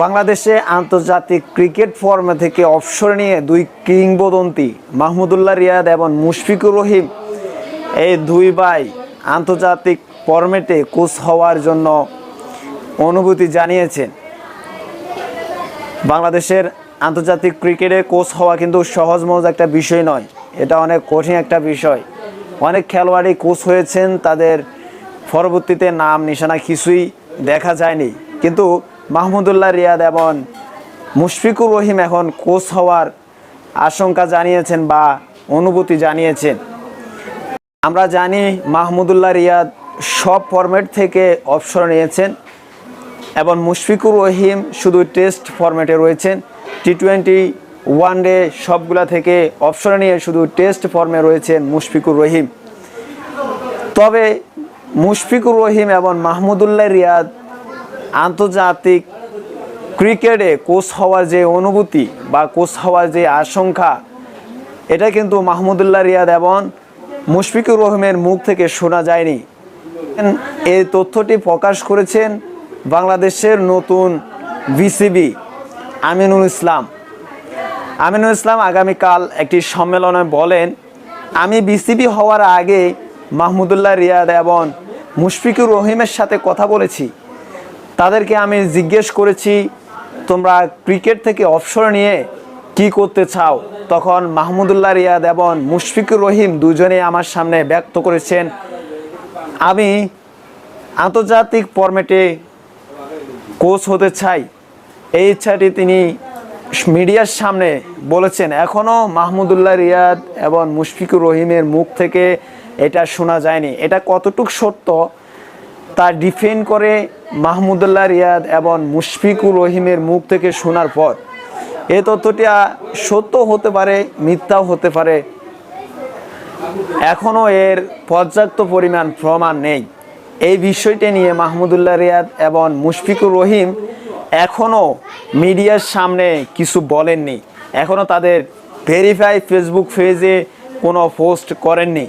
বাংলাদেশে আন্তর্জাতিক ক্রিকেট ফর্মে থেকে অবসর নিয়ে দুই কিংবদন্তি মাহমুদুল্লাহ রিয়াদ এবং মুশফিকুর রহিম এই দুই ভাই আন্তর্জাতিক ফর্মেটে কোচ হওয়ার জন্য অনুভূতি জানিয়েছেন। বাংলাদেশের আন্তর্জাতিক ক্রিকেটে কোচ হওয়া কিন্তু সহজ মহজ একটা বিষয় নয়, এটা অনেক কঠিন একটা বিষয়। অনেক খেলোয়াড়ই কোচ হয়েছেন, তাদের পরবর্তীতে নাম নিশানা কিছুই দেখা যায়নি। কিন্তু মাহমুদুল্লাহ রিয়াদ এবং মুশফিকুর রহিম এখন কোচ হওয়ার আশঙ্কা জানিয়েছেন বা অনুভূতি জানিয়েছেন। আমরা জানি মাহমুদুল্লাহ রিয়াদ সব ফরম্যাট থেকে অবসর নিয়েছেন এবং মুশফিকুর রহিম শুধু টেস্ট ফরম্যাটে রয়েছেন। টি টোয়েন্টি ওয়ান ডে সবগুলা থেকে অবসর নিয়ে শুধু টেস্ট ফর্মে রয়েছেন মুশফিকুর রহিম। তবে মুশফিকুর রহিম এবং মাহমুদুল্লাহ রিয়াদ আন্তর্জাতিক ক্রিকেটে কোচ হওয়ার যে অনুভূতি বা কোচ হওয়ার যে আশঙ্কা, এটা কিন্তু মাহমুদুল্লাহ রিয়াদ এবং মুশফিকুর রহিমের মুখ থেকে শোনা যায়নি। এই তথ্যটি প্রকাশ করেছেন বাংলাদেশের নতুন বিসিবি আমিনুল ইসলাম। আমিনুল ইসলাম আগামীকাল একটি সম্মেলনে বলেন, আমি বিসিবি হওয়ার আগে মাহমুদুল্লাহ রিয়াদ এবং মুশফিকুর রহিমের সাথে কথা বলেছি। তাদেরকে আমি জিজ্ঞেস করেছি, তোমরা ক্রিকেট থেকে অবসর নিয়ে কি করতে চাও? তখন মাহমুদুল্লাহ রিয়াদ এবং মুশফিকুর রহিম দুজনে আমার সামনে ব্যক্ত করেছেন, আমি আন্তর্জাতিক ফরম্যাটে কোচ হতে চাই। এই ইচ্ছাটি তিনি মিডিয়ার সামনে বলেছেন। এখনও মাহমুদুল্লাহ রিয়াদ এবং মুশফিকুর রহিমের মুখ থেকে এটা শোনা যায়নি। এটা কতটুক সত্য, তা ডিফেন্ড করে মাহমুদুল্লাহ রিয়াদ এবং মুশফিকুর রহিমের মুখ থেকে শোনার পর এ তথ্যটি সত্য হতে পারে, মিথ্যাও হতে পারে। এখনও এর পর্যাপ্ত পরিমাণ প্রমাণ নেই। এই বিষয়টি নিয়ে মাহমুদুল্লাহ রিয়াদ এবং মুশফিকুর রহিম এখনও মিডিয়ার সামনে কিছু বলেননি। এখনও তাদের ভেরিফাই ফেসবুক পেজে কোনো পোস্ট করেননি।